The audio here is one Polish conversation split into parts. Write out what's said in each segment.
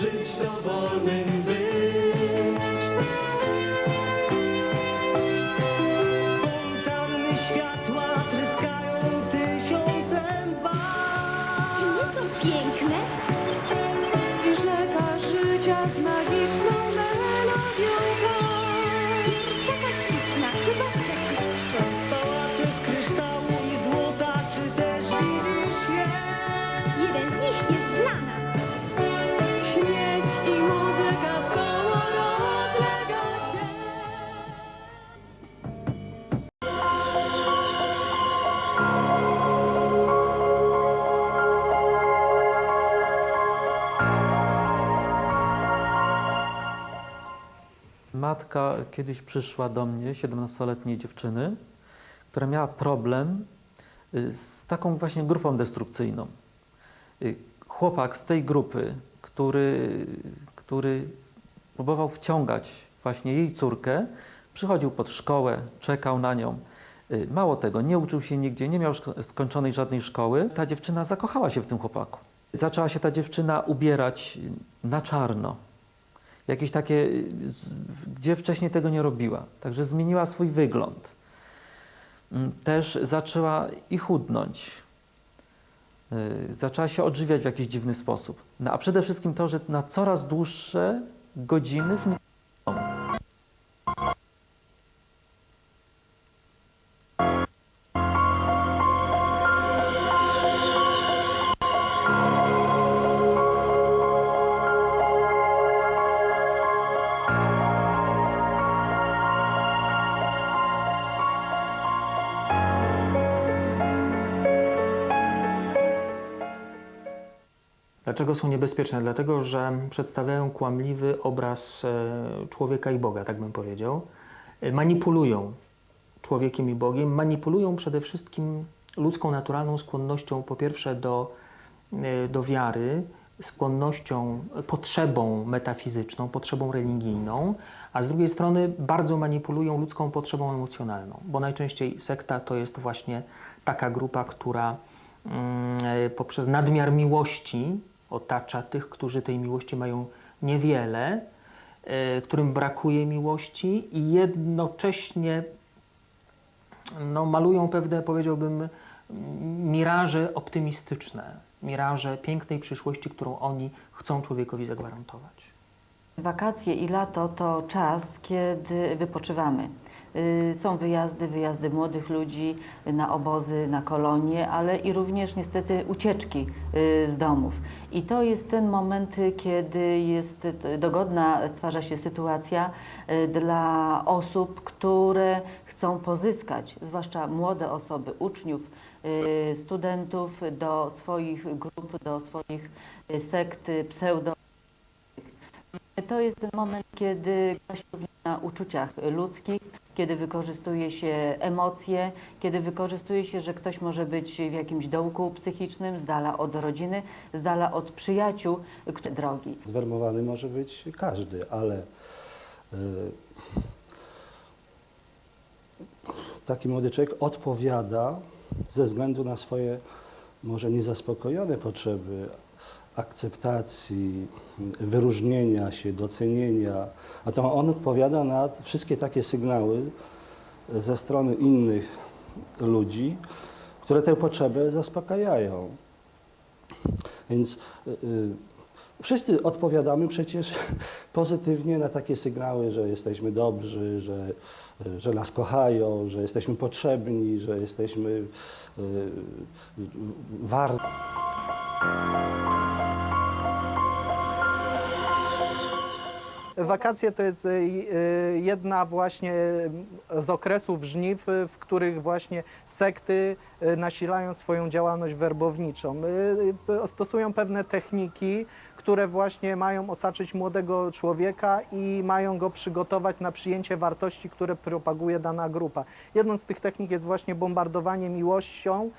żyć, dowolnym być. Fontanny światła tryskają tysiącem Czy barw. nie są piękne? I rzeka życia z magiczną Matka kiedyś przyszła do mnie, 17-letniej dziewczyny, która miała problem y, z taką właśnie grupą destrukcyjną. Y, Chłopak z tej grupy, który, który próbował wciągać właśnie jej córkę, przychodził pod szkołę, czekał na nią. Y, Mało tego, nie uczył się nigdzie, nie miał skończonej żadnej szkoły. Ta dziewczyna zakochała się w tym chłopaku. Zaczęła się ta dziewczyna ubierać na czarno, jakieś takie, gdzie wcześniej tego nie robiła. Także zmieniła swój wygląd. Mm, Też zaczęła i chudnąć. Y, Zaczęła się odżywiać w jakiś dziwny sposób. No, a przede wszystkim to, że na coraz dłuższe godziny Dlaczego są niebezpieczne? Dlatego, że przedstawiają kłamliwy obraz e, człowieka i Boga, tak bym powiedział. E, Manipulują człowiekiem i Bogiem, manipulują przede wszystkim ludzką naturalną skłonnością, po pierwsze do, e, do wiary, skłonnością, potrzebą metafizyczną, potrzebą religijną, a z drugiej strony bardzo manipulują ludzką potrzebą emocjonalną, bo najczęściej sekta to jest właśnie taka grupa, która mm, poprzez nadmiar miłości otacza tych, którzy tej miłości mają niewiele, e, którym brakuje miłości i jednocześnie no, malują pewne, powiedziałbym, miraże optymistyczne, miraże pięknej przyszłości, którą oni chcą człowiekowi zagwarantować. Wakacje i lato to czas, kiedy wypoczywamy. Y, Są wyjazdy, wyjazdy młodych ludzi na obozy, na kolonie, ale i również niestety ucieczki y, z domów. I to jest ten moment, kiedy jest dogodna, stwarza się sytuacja y, dla osób, które chcą pozyskać, zwłaszcza młode osoby, uczniów, studentów do swoich grup, do swoich sekt, pseudo to jest ten moment, kiedy gra się na uczuciach ludzkich, kiedy wykorzystuje się emocje, kiedy wykorzystuje się, że ktoś może być w jakimś dołku psychicznym, z dala od rodziny, z dala od przyjaciół, drogi. Zwermowany może być każdy, ale y, taki młody człowiek odpowiada ze względu na swoje może niezaspokojone potrzeby akceptacji, wyróżnienia się, docenienia, a to on odpowiada na wszystkie takie sygnały ze strony innych ludzi, które tę potrzebę zaspokajają. Więc y, y, wszyscy odpowiadamy przecież pozytywnie na takie sygnały, że jesteśmy dobrzy, że, y, że nas kochają, że jesteśmy potrzebni, że jesteśmy y, warci. Wakacje to jest y, y, jedna właśnie z okresów żniw, w których właśnie sekty nasilają swoją działalność werbowniczą. Stosują pewne techniki, które właśnie mają osaczyć młodego człowieka i mają go przygotować na przyjęcie wartości, które propaguje dana grupa. Jedną z tych technik jest właśnie bombardowanie miłością.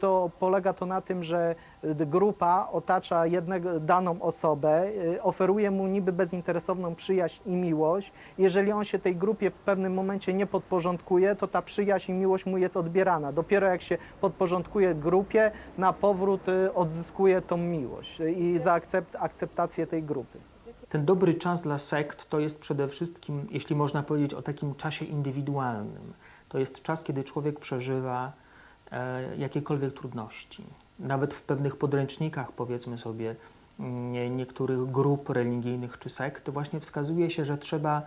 To polega to na tym, że grupa otacza jednego, daną osobę, y, oferuje mu niby bezinteresowną przyjaźń i miłość. Jeżeli on się tej grupie w pewnym momencie nie podporządkuje, to ta przyjaźń i miłość mu jest odbierana. Dopiero jak się podporządkuje grupie, na powrót y, odzyskuje tą miłość y, i zaakcept, akceptację tej grupy. Ten dobry czas dla sekt to jest przede wszystkim, jeśli można powiedzieć o takim czasie indywidualnym. To jest czas, kiedy człowiek przeżywa e, jakiekolwiek trudności. Nawet w pewnych podręcznikach, powiedzmy sobie, nie, niektórych grup religijnych czy sekt, właśnie wskazuje się, że trzeba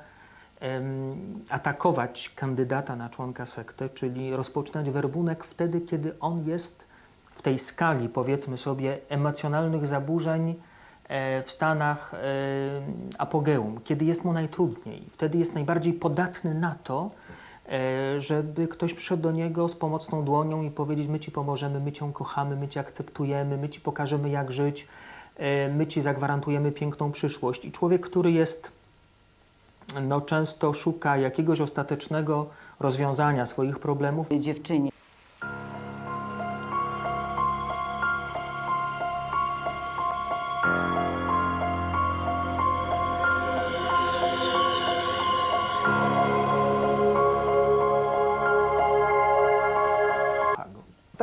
atakować kandydata na członka sekty, czyli rozpoczynać werbunek wtedy, kiedy on jest w tej skali, powiedzmy sobie, emocjonalnych zaburzeń e, w stanach e, apogeum, kiedy jest mu najtrudniej. Wtedy jest najbardziej podatny na to, żeby ktoś przyszedł do niego z pomocną dłonią i powiedzieć: My ci pomożemy, my cię kochamy, my cię akceptujemy, my ci pokażemy, jak żyć, e, my ci zagwarantujemy piękną przyszłość. I człowiek, który jest no, często szuka jakiegoś ostatecznego rozwiązania swoich problemów, Dziewczynie.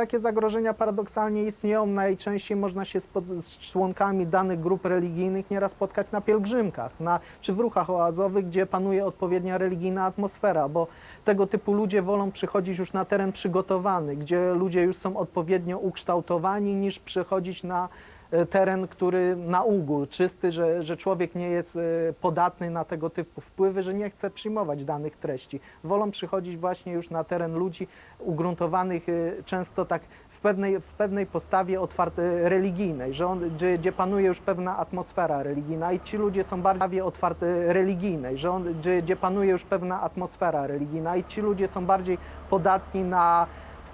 Takie zagrożenia paradoksalnie istnieją. Najczęściej można się z członkami danych grup religijnych nieraz spotkać na pielgrzymkach, na, czy w ruchach oazowych, gdzie panuje odpowiednia religijna atmosfera, bo tego typu ludzie wolą przychodzić już na teren przygotowany, gdzie ludzie już są odpowiednio ukształtowani, niż przychodzić na teren, który na ugół, czysty, że, że człowiek nie jest e, podatny na tego typu wpływy, że nie chce przyjmować danych treści. Wolą przychodzić właśnie już na teren ludzi ugruntowanych e, często tak w pewnej, w pewnej postawie otwartej religijnej, że on, gdzie, gdzie panuje już pewna atmosfera religijna i ci ludzie są bardziej otwarte religijnej, że on, gdzie, gdzie panuje już pewna atmosfera religijna i ci ludzie są bardziej podatni na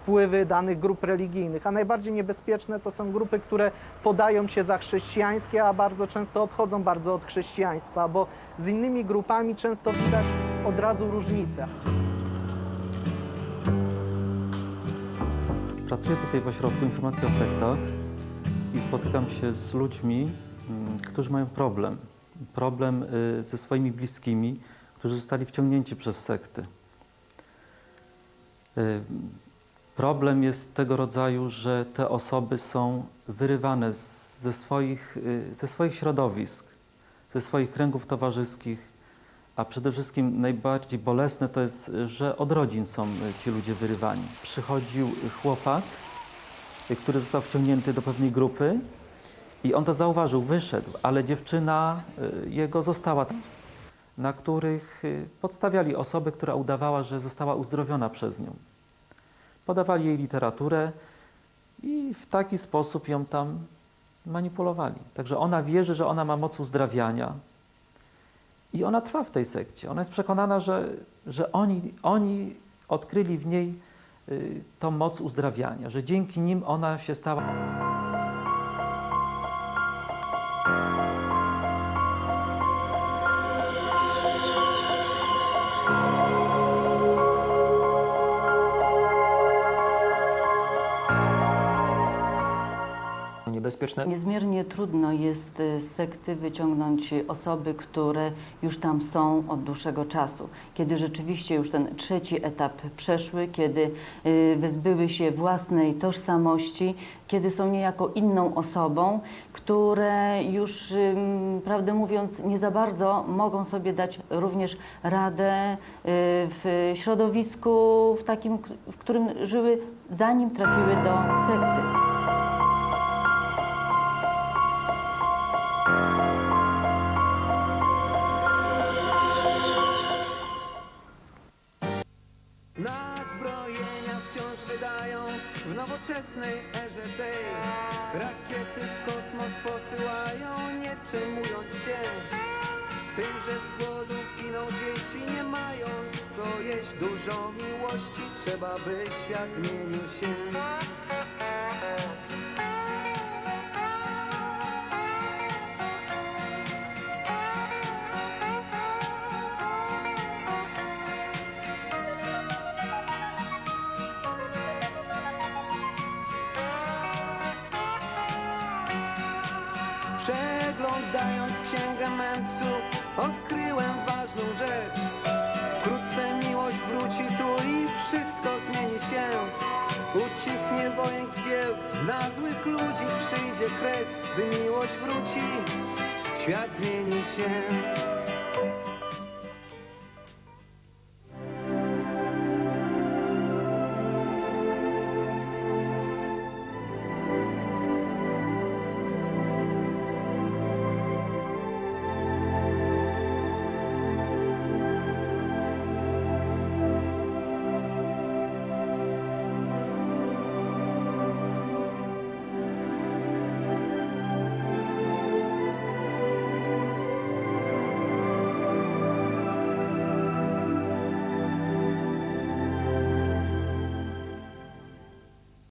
wpływy danych grup religijnych, a najbardziej niebezpieczne to są grupy, które podają się za chrześcijańskie, a bardzo często odchodzą bardzo od chrześcijaństwa, bo z innymi grupami często widać od razu różnice. Pracuję tutaj w ośrodku informacji o sektach i spotykam się z ludźmi, mm, którzy mają problem. Problem y, ze swoimi bliskimi, którzy zostali wciągnięci przez sekty. Problem jest tego rodzaju, że te osoby są wyrywane z- ze swoich, y, ze swoich środowisk, ze swoich kręgów towarzyskich, a przede wszystkim najbardziej bolesne to jest, że od rodzin są y, ci ludzie wyrywani. Przychodził y, chłopak, który został wciągnięty do pewnej grupy i on to zauważył, wyszedł, ale dziewczyna jego została na których podstawiali osobę, która udawała, że została uzdrowiona przez nią. Podawali jej literaturę i w taki sposób ją tam manipulowali. Także ona wierzy, że ona ma moc uzdrawiania i ona trwa w tej sekcie. Ona jest przekonana, że, że oni, oni odkryli w niej y, tą moc uzdrawiania, że dzięki nim ona się stała. Niezmiernie trudno jest y, z sekty wyciągnąć osoby, które już tam są od dłuższego czasu. Kiedy rzeczywiście już ten trzeci etap przeszły, kiedy y, wyzbyły się własnej tożsamości, kiedy są niejako inną osobą, które już, prawdę mówiąc, nie za bardzo mogą sobie dać również radę y, w środowisku, w takim, w którym żyły, zanim trafiły do sekty. Erze tej. Rakiety w kosmos posyłają, nie przejmując się Tym, że z głodu giną dzieci, nie mając co jeść. Dużo miłości trzeba, by świat zmienił się Przeglądając księgę mędrców, odkryłem ważną rzecz. Wkrótce miłość wróci tu i wszystko zmieni się. Ucichnie wojen zgieł, na złych ludzi przyjdzie kres. Gdy miłość wróci, świat zmieni się.